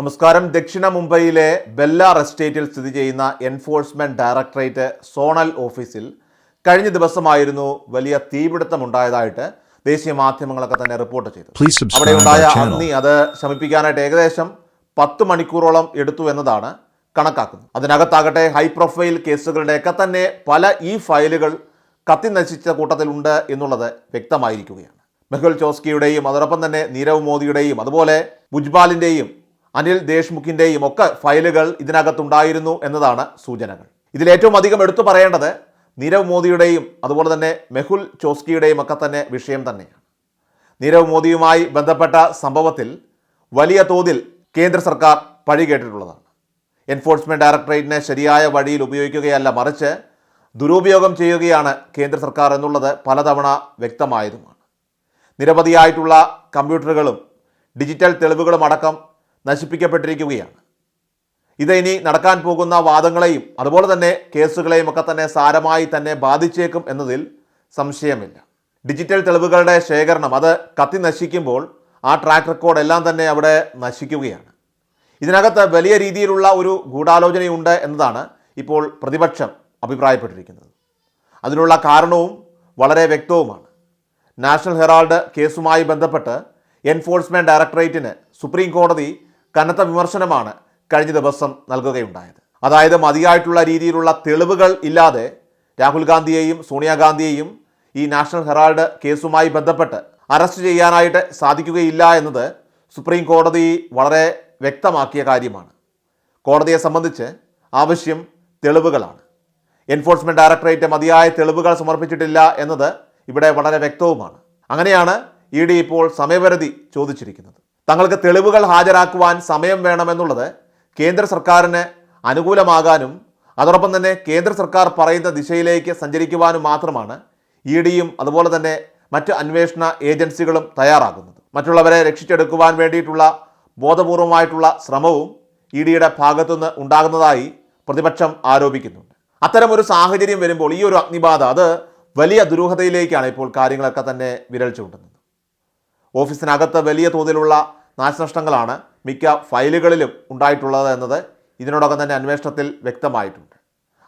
നമസ്കാരം. ദക്ഷിണ മുംബൈയിലെ ബെല്ലാർ എസ്റ്റേറ്റിൽ സ്ഥിതി ചെയ്യുന്ന എൻഫോഴ്സ്മെന്റ് ഡയറക്ടറേറ്റ് സോണൽ ഓഫീസിൽ കഴിഞ്ഞ ദിവസമായിരുന്നു വലിയ തീപിടുത്തമുണ്ടായതായിട്ട് ദേശീയ മാധ്യമങ്ങളൊക്കെ തന്നെ റിപ്പോർട്ട് ചെയ്തു. അവിടെ ഉണ്ടായ അഗ്നി അത് ശമിപ്പിക്കാനായിട്ട് ഏകദേശം പത്ത് മണിക്കൂറോളം എടുത്തു എന്നതാണ് കണക്കാക്കുന്നത്. അതിനകത്താകട്ടെ ഹൈ പ്രൊഫൈൽ കേസുകളുടെയൊക്കെ തന്നെ പല ഈ ഫയലുകൾ കത്തി നശിച്ച കൂട്ടത്തിലുണ്ട് എന്നുള്ളത് വ്യക്തമായിരിക്കുകയാണ്. മെഹുൽ ചോസ്കിയുടെയും അതോടൊപ്പം തന്നെ നീരവ് മോദിയുടെയും അതുപോലെ ഭുജ്ബാലിന്റെയും അനിൽ ദേശ്മുഖിന്റെയും ഒക്കെ ഫയലുകൾ ഇതിനകത്തുണ്ടായിരുന്നു എന്നതാണ് സൂചനകൾ. ഇതിലേറ്റവും അധികം എടുത്തു പറയേണ്ടത് നീരവ് മോദിയുടെയും അതുപോലെ തന്നെ മെഹുൽ ചോസ്കിയുടെയും ഒക്കെ തന്നെ വിഷയം തന്നെയാണ്. നീരവ് മോദിയുമായി ബന്ധപ്പെട്ട സംഭവത്തിൽ വലിയ തോതിൽ കേന്ദ്ര സർക്കാർ പഴി കേട്ടിട്ടുള്ളതാണ്. എൻഫോഴ്സ്മെന്റ് ഡയറക്ടറേറ്റിനെ ശരിയായ വഴിയിൽ ഉപയോഗിക്കുകയല്ല മറിച്ച് ദുരുപയോഗം ചെയ്യുകയാണ് കേന്ദ്ര സർക്കാർ എന്നുള്ളത് പലതവണ വ്യക്തമായതുമാണ്. നിരവധിയായിട്ടുള്ള കമ്പ്യൂട്ടറുകളും ഡിജിറ്റൽ തെളിവുകളും അടക്കം നശിപ്പിക്കപ്പെട്ടിരിക്കുകയാണ്. ഇത് ഇനി നടക്കാൻ പോകുന്ന വാദങ്ങളെയും അതുപോലെ തന്നെ കേസുകളെയും ഒക്കെ തന്നെ സാരമായി തന്നെ ബാധിച്ചേക്കും എന്നതിൽ സംശയമില്ല. ഡിജിറ്റൽ തെളിവുകളുടെ ശേഖരണം അത് കത്തി നശിക്കുമ്പോൾ ആ ട്രാക്ക് റെക്കോർഡ് എല്ലാം തന്നെ അവിടെ നശിക്കുകയാണ്. ഇതിനകത്ത് വലിയ രീതിയിലുള്ള ഒരു ഗൂഢാലോചനയുണ്ട് എന്നതാണ് ഇപ്പോൾ പ്രതിപക്ഷം അഭിപ്രായപ്പെട്ടിരിക്കുന്നത്. അതിനുള്ള കാരണവും വളരെ വ്യക്തവുമാണ്. നാഷണൽ ഹെറാൾഡ് കേസുമായി ബന്ധപ്പെട്ട് എൻഫോഴ്സ്മെന്റ് ഡയറക്ടറേറ്റിന് സുപ്രീം കോടതി കനത്ത വിമർശനമാണ് കഴിഞ്ഞ ദിവസം നൽകുകയുണ്ടായത്. അതായത് മതിയായിട്ടുള്ള രീതിയിലുള്ള തെളിവുകൾ ഇല്ലാതെ രാഹുൽ ഗാന്ധിയെയും സോണിയാഗാന്ധിയെയും ഈ നാഷണൽ ഹെറാൾഡ് കേസുമായി ബന്ധപ്പെട്ട് അറസ്റ്റ് ചെയ്യാനായിട്ട് സാധിക്കുകയില്ല എന്നത് സുപ്രീം കോടതി വളരെ വ്യക്തമാക്കിയ കാര്യമാണ്. കോടതിയെ സംബന്ധിച്ച് ആവശ്യം തെളിവുകളാണ്. എൻഫോഴ്സ്മെന്റ് ഡയറക്ടറേറ്റ് മതിയായ തെളിവുകൾ സമർപ്പിച്ചിട്ടില്ല എന്നത് ഇവിടെ വളരെ വ്യക്തവുമാണ്. അങ്ങനെയാണ് ഇ ഡി ഇപ്പോൾ സമയപരിധി ചോദിച്ചിരിക്കുന്നത്. തങ്ങൾക്ക് തെളിവുകൾ ഹാജരാക്കുവാൻ സമയം വേണമെന്നുള്ളത് കേന്ദ്ര സർക്കാരിന് അനുകൂലമാകാനും അതോടൊപ്പം തന്നെ കേന്ദ്ര സർക്കാർ പറയുന്ന ദിശയിലേക്ക് സഞ്ചരിക്കുവാനും മാത്രമാണ് ഇ ഡിയും അതുപോലെ തന്നെ മറ്റ് അന്വേഷണ ഏജൻസികളും തയ്യാറാകുന്നത്. മറ്റുള്ളവരെ രക്ഷിച്ചെടുക്കുവാൻ വേണ്ടിയിട്ടുള്ള ബോധപൂർവമായിട്ടുള്ള ശ്രമവും ഇ ഡിയുടെ ഭാഗത്തുനിന്ന് ഉണ്ടാകുന്നതായി പ്രതിപക്ഷം ആരോപിക്കുന്നുണ്ട്. അത്തരമൊരു സാഹചര്യം വരുമ്പോൾ ഈ ഒരു അഗ്നിബാധ അത് വലിയ ദുരൂഹതയിലേക്കാണ് ഇപ്പോൾ കാര്യങ്ങളൊക്കെ തന്നെ വിരൽ ചൂണ്ടുന്നത്. ഓഫീസിനകത്ത് വലിയ തോതിലുള്ള നാശനഷ്ടങ്ങളാണ് മിക്ക ഫയലുകളിലും ഉണ്ടായിട്ടുള്ളത് എന്നത് ഇതിനോടകം തന്നെ അന്വേഷണത്തിൽ വ്യക്തമായിട്ടുണ്ട്.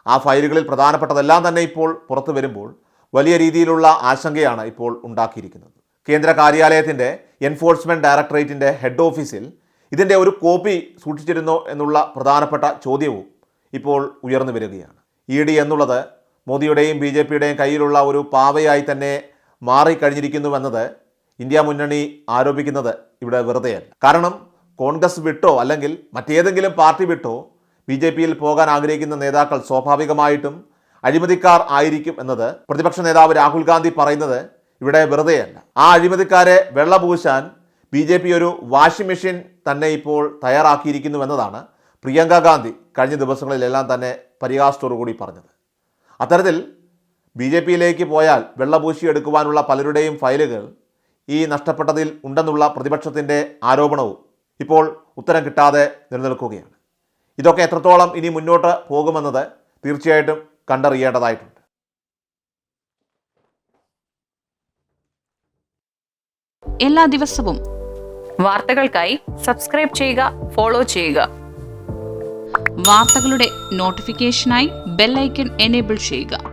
ആ ഫയലുകളിൽ പ്രധാനപ്പെട്ടതെല്ലാം തന്നെ ഇപ്പോൾ പുറത്തു വരുമ്പോൾ വലിയ രീതിയിലുള്ള ആശങ്കയാണ് ഇപ്പോൾ ഉണ്ടാക്കിയിരിക്കുന്നത്. കേന്ദ്ര കാര്യാലയത്തിന്റെ എൻഫോഴ്സ്മെന്റ് ഡയറക്ടറേറ്റിന്റെ ഹെഡ് ഓഫീസിൽ ഇതിന്റെ ഒരു കോപ്പി സൂക്ഷിച്ചിരുന്നോ എന്നുള്ള പ്രധാനപ്പെട്ട ചോദ്യവും ഇപ്പോൾ ഉയർന്നു വരികയാണ്. ഇ ഡി എന്നുള്ളത് മോദിയുടെയും ബി ജെ പിയുടെയും കയ്യിലുള്ള ഒരു പാവയായി തന്നെ മാറിക്കഴിഞ്ഞിരിക്കുന്നുവെന്നത് ഇന്ത്യ മുന്നണി ആരോപിക്കുന്നത് ഇവിടെ വെറുതെയല്ല. കാരണം കോൺഗ്രസ് വിട്ടോ അല്ലെങ്കിൽ മറ്റേതെങ്കിലും പാർട്ടി വിട്ടോ ബി ജെ പിയിൽ പോകാൻ ആഗ്രഹിക്കുന്ന നേതാക്കൾ സ്വാഭാവികമായിട്ടും അഴിമതിക്കാർ ആയിരിക്കും എന്നത് പ്രതിപക്ഷ നേതാവ് രാഹുൽ ഗാന്ധി പറയുന്നത് ഇവിടെ വെറുതെയല്ല. ആ അഴിമതിക്കാരെ വെള്ളപൂശാൻ ബി ജെ പി ഒരു വാഷിംഗ് മെഷീൻ തന്നെ ഇപ്പോൾ തയ്യാറാക്കിയിരിക്കുന്നു എന്നതാണ് പ്രിയങ്ക ഗാന്ധി കഴിഞ്ഞ ദിവസങ്ങളിലെല്ലാം തന്നെ പരിഹാസത്തോടുകൂടി പറഞ്ഞത്. അത്തരത്തിൽ ബി ജെ പിയിലേക്ക് പോയാൽ വെള്ളപൂശി എടുക്കുവാനുള്ള പലരുടെയും ഫയലുകൾ ഈ നഷ്ടപ്പെട്ടതിൽ ഉണ്ടെന്നുള്ള പ്രതിപക്ഷത്തിന്റെ ആരോപണവും ഇപ്പോൾ ഉത്തരം കിട്ടാതെ നിലനിൽക്കുകയാണ്. ഇതൊക്കെ എത്രത്തോളം ഇനി മുന്നോട്ട് പോകുമെന്നത് തീർച്ചയായിട്ടും കണ്ടറിയേണ്ടതായിട്ടുണ്ട്. എല്ലാ ദിവസവും വാർത്തകൾക്കായി സബ്സ്ക്രൈബ് ചെയ്യുക ഫോളോ ചെയ്യുക. വാർത്തകളുടെ നോട്ടിഫിക്കേഷനായി ബെല്ലൈക്കൺ എനേബിൾ ചെയ്യുക.